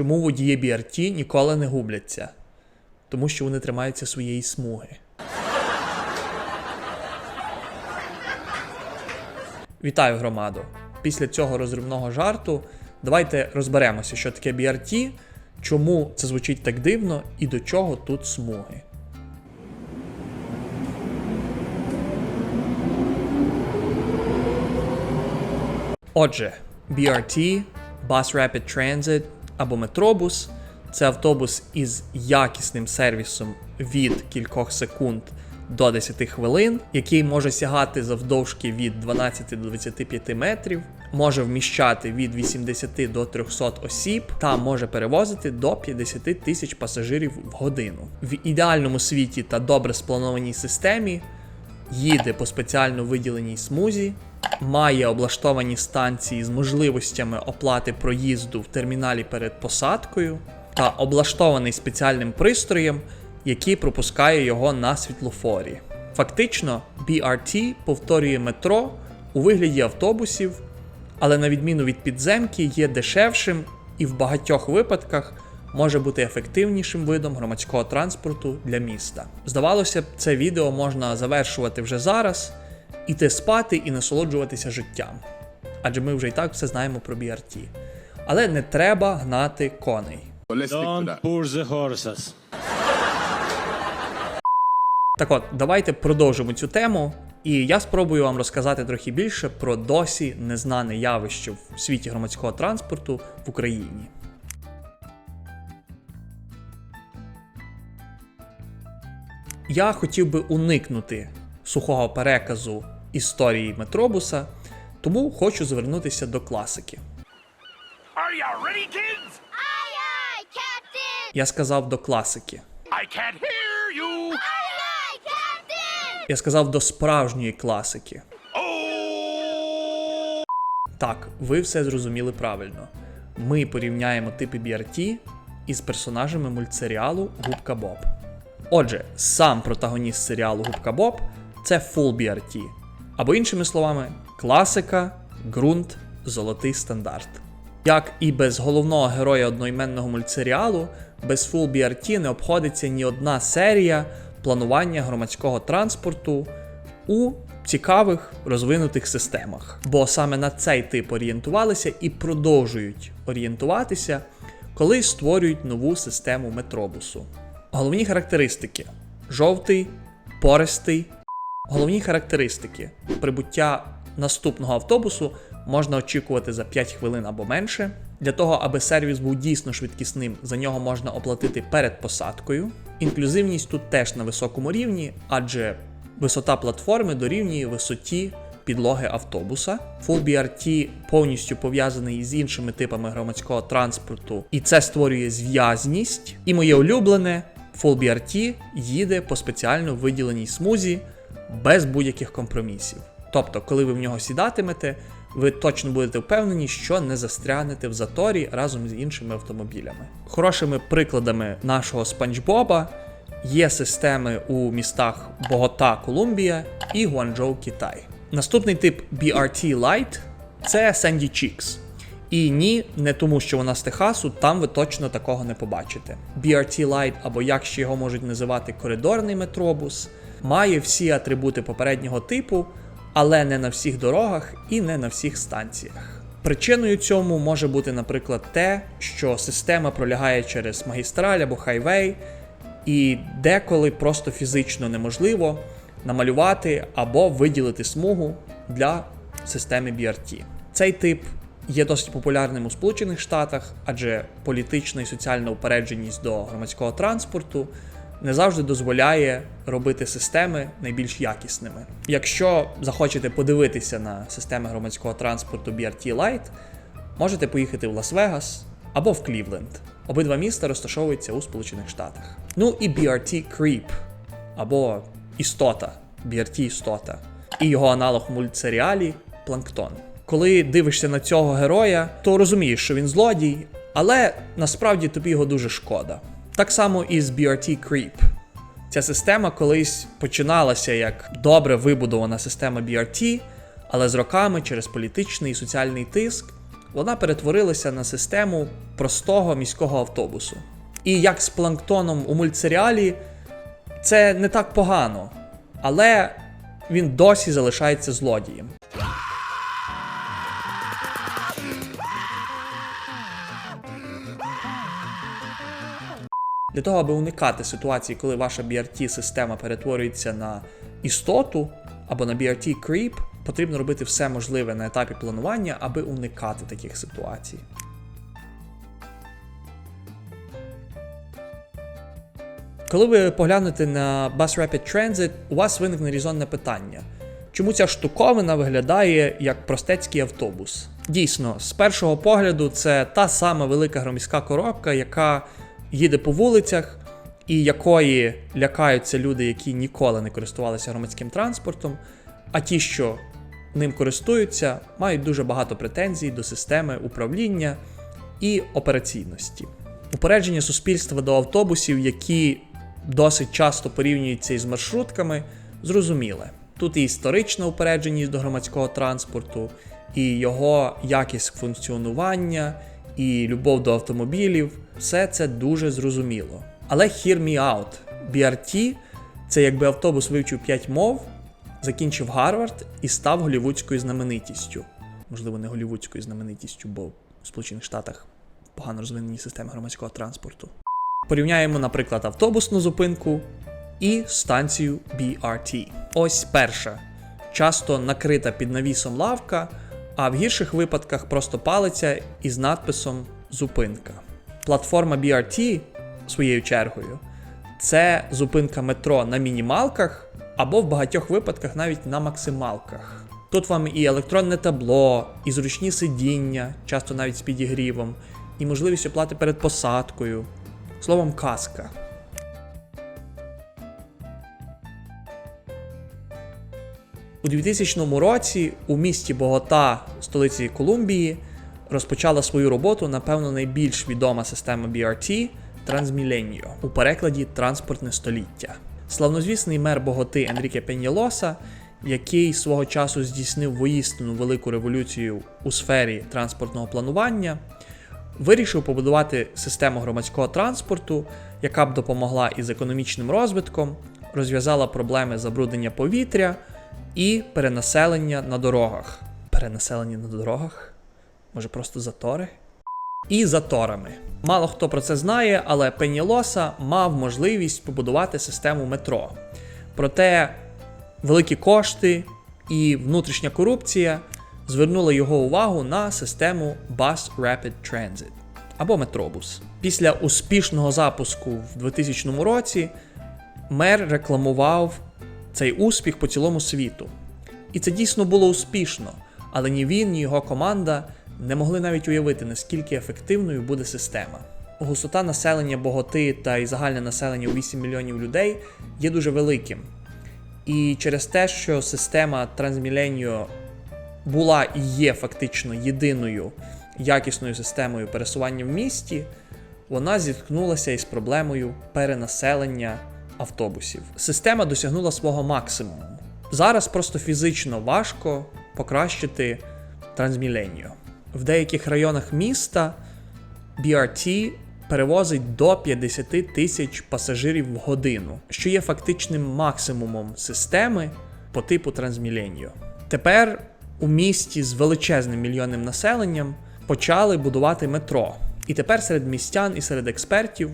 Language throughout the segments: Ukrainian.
Чому водії BRT ніколи не губляться? Тому що вони тримаються своєї смуги. Вітаю громаду! Після цього розривного жарту давайте розберемося, що таке BRT, чому це звучить так дивно і до чого тут смуги. Отже, BRT, Bus Rapid Transit або Метробус це автобус із якісним сервісом від кількох секунд до 10 хвилин, який може сягати завдовжки від 12 до 25 метрів, може вміщати від 80 до 300 осіб та може перевозити до 50 тисяч пасажирів в годину. В ідеальному світі та добре спланованій системі їде по спеціально виділеній смузі, має облаштовані станції з можливостями оплати проїзду в терміналі перед посадкою та облаштований спеціальним пристроєм, який пропускає його на світлофорі. Фактично, BRT повторює метро у вигляді автобусів, але на відміну від підземки є дешевшим і в багатьох випадках може бути ефективнішим видом громадського транспорту для міста. Здавалося б, це відео можна завершувати вже зараз, іти спати і насолоджуватися життям. Адже ми вже і так все знаємо про BRT. Але не треба гнати коней. Don't push the horses. Так от, давайте продовжимо цю тему, і я спробую вам розказати трохи більше про досі незнане явище в світі громадського транспорту в Україні. Я хотів би уникнути сухого переказу історії метробуса, тому хочу звернутися до класики. Are you ready, kids? Aye, aye, Captain! Я сказав до класики. I can't hear you. Aye, aye, Captain! Я сказав до справжньої класики. Oh! Так, ви все зрозуміли правильно. Ми порівняємо типи BRT із персонажами мультсеріалу Губка Боб. Отже, сам протагоніст серіалу Губка Боб це Full BRT, або іншими словами, класика, ґрунт, золотий стандарт. Як і без головного героя одноіменного мультсеріалу, без Full BRT не обходиться ні одна серія планування громадського транспорту у цікавих розвинутих системах. Бо саме на цей тип орієнтувалися і продовжують орієнтуватися, коли створюють нову систему метробусу. Головні характеристики: жовтий, пористий. Головні характеристики: прибуття наступного автобусу можна очікувати за 5 хвилин або менше. Для того, аби сервіс був дійсно швидкісним, за нього можна оплатити перед посадкою. Інклюзивність тут теж на високому рівні, адже висота платформи дорівнює висоті підлоги автобуса. Full BRT повністю пов'язаний із іншими типами громадського транспорту, і це створює зв'язність. І моє улюблене Full BRT їде по спеціально виділеній смузі без будь-яких компромісів. Тобто, коли ви в нього сідатимете, ви точно будете впевнені, що не застрянете в заторі разом з іншими автомобілями. Хорошими прикладами нашого Спанч Боба є системи у містах Богота, Колумбія і Гуанчжоу, Китай. Наступний тип BRT Lite це Sandy Cheeks. І ні, не тому, що вона з Техасу, там ви точно такого не побачите. BRT Lite, або як ще його можуть називати коридорний метробус, має всі атрибути попереднього типу, але не на всіх дорогах і не на всіх станціях. Причиною цьому може бути, наприклад, те, що система пролягає через магістраль або хайвей, і деколи просто фізично неможливо намалювати або виділити смугу для системи BRT. Цей тип є досить популярним у Сполучених Штатах, адже політична і соціальна упередженість до громадського транспорту не завжди дозволяє робити системи найбільш якісними. Якщо захочете подивитися на системи громадського транспорту BRT Lite, можете поїхати в Лас-Вегас або в Клівленд. Обидва міста розташовуються у Сполучених Штатах. Ну і BRT Creep або істота, BRT істота, і його аналог в мультсеріалі Планктон. Коли дивишся на цього героя, то розумієш, що він злодій, але насправді тобі його дуже шкода. Так само і з BRT Creep. Ця система колись починалася як добре вибудована система BRT, але з роками через політичний і соціальний тиск вона перетворилася на систему простого міського автобусу. І як з планктоном у мультсеріалі, це не так погано, але він досі залишається злодієм. Для того, аби уникати ситуації, коли ваша BRT-система перетворюється на істоту або на BRT creep, потрібно робити все можливе на етапі планування, аби уникати таких ситуацій. Коли ви поглянете на Bus Rapid Transit, у вас виникне різонне питання. Чому ця штуковина виглядає як простецький автобус? Дійсно, з першого погляду, це та сама велика громіська коробка, яка їде по вулицях, і якої лякаються люди, які ніколи не користувалися громадським транспортом, а ті, що ним користуються, мають дуже багато претензій до системи управління і операційності. Упередження суспільства до автобусів, які досить часто порівнюються із маршрутками, зрозуміле. Тут і історична упередженість до громадського транспорту, і його якість функціонування, і любов до автомобілів все це дуже зрозуміло. Але hear me out. BRT – це якби автобус вивчив 5 мов, закінчив Гарвард і став голівудською знаменитістю. Можливо, не голівудською знаменитістю, бо в Сполучених Штатах погано розвинені системи громадського транспорту. Порівняємо, наприклад, автобусну зупинку і станцію BRT. Ось перша. Часто накрита під навісом лавка, а в гірших випадках просто палиця із надписом Зупинка. Платформа BRT, своєю чергою, це зупинка метро на мінімалках або в багатьох випадках навіть на максималках. Тут вам і електронне табло, і зручні сидіння, часто навіть з підігрівом, і можливість оплати перед посадкою. Словом, казка. У 2000 році у місті Богота, столиці Колумбії, розпочала свою роботу, напевно, найбільш відома система BRT Transmilenio, у перекладі Транспортне століття. Славнозвісний мер Боготи Енріке Пенєлоса, який свого часу здійснив воїстину велику революцію у сфері транспортного планування, вирішив побудувати систему громадського транспорту, яка б допомогла із економічним розвитком, розв'язала проблеми забруднення повітря і перенаселення на дорогах. Перенаселення на дорогах? Може просто затори? І заторами. Мало хто про це знає, але Пенілоса мав можливість побудувати систему метро. Проте великі кошти і внутрішня корупція звернули його увагу на систему Bus Rapid Transit або метробус. Після успішного запуску в 2000 році мер рекламував цей успіх по цілому світу. І це дійсно було успішно, але ні він, ні його команда не могли навіть уявити, наскільки ефективною буде система. Густота населення Боготи та й загальне населення у 8 мільйонів людей є дуже великим. І через те, що система Transmilenio була і є фактично єдиною якісною системою пересування в місті, вона зіткнулася із проблемою перенаселення автобусів. Система досягнула свого максимуму. Зараз просто фізично важко покращити Transmilenio. В деяких районах міста BRT перевозить до 50 тисяч пасажирів в годину, що є фактичним максимумом системи по типу Transmilenio. Тепер у місті з величезним мільйонним населенням почали будувати метро. І тепер серед містян і серед експертів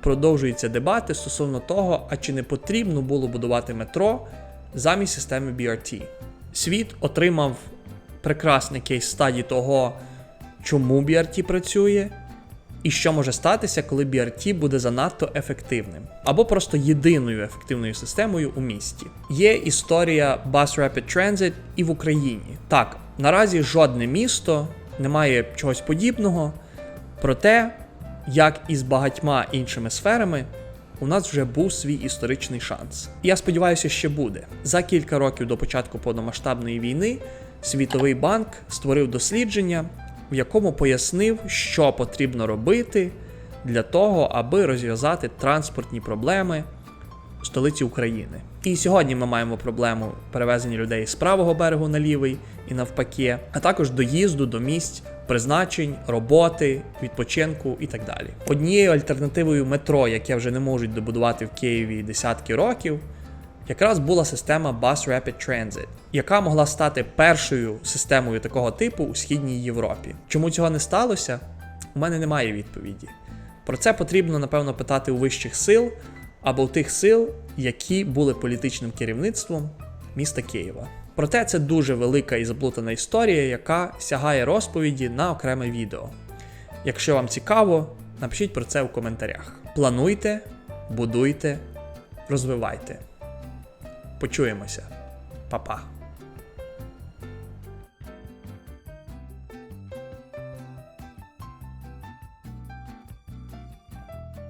продовжуються дебати стосовно того, а чи не потрібно було будувати метро замість системи BRT. Світ отримав прекрасний кейс стаді того, чому BRT працює, і що може статися, коли BRT буде занадто ефективним, або просто єдиною ефективною системою у місті. Є історія Bus Rapid Transit і в Україні. Так, наразі жодне місто не має чогось подібного, проте, як і з багатьма іншими сферами, у нас вже був свій історичний шанс. І я сподіваюся, ще буде. За кілька років до початку повномасштабної війни Світовий банк створив дослідження, в якому пояснив, що потрібно робити для того, аби розв'язати транспортні проблеми столиці України. І сьогодні ми маємо проблему перевезення людей з правого берегу на лівий і навпаки, а також доїзду до місць призначень, роботи, відпочинку і так далі. Однією альтернативою метро, яке вже не можуть добудувати в Києві десятки років, якраз була система Bus Rapid Transit, яка могла стати першою системою такого типу у східній Європі. Чому цього не сталося? У мене немає відповіді. Про це потрібно, напевно, питати у вищих сил або у тих сил, які були політичним керівництвом міста Києва. Проте це дуже велика і заплутана історія, яка сягає розповіді на окреме відео. Якщо вам цікаво, напишіть про це у коментарях. Плануйте, будуйте, розвивайте. Почуємося. Па-па.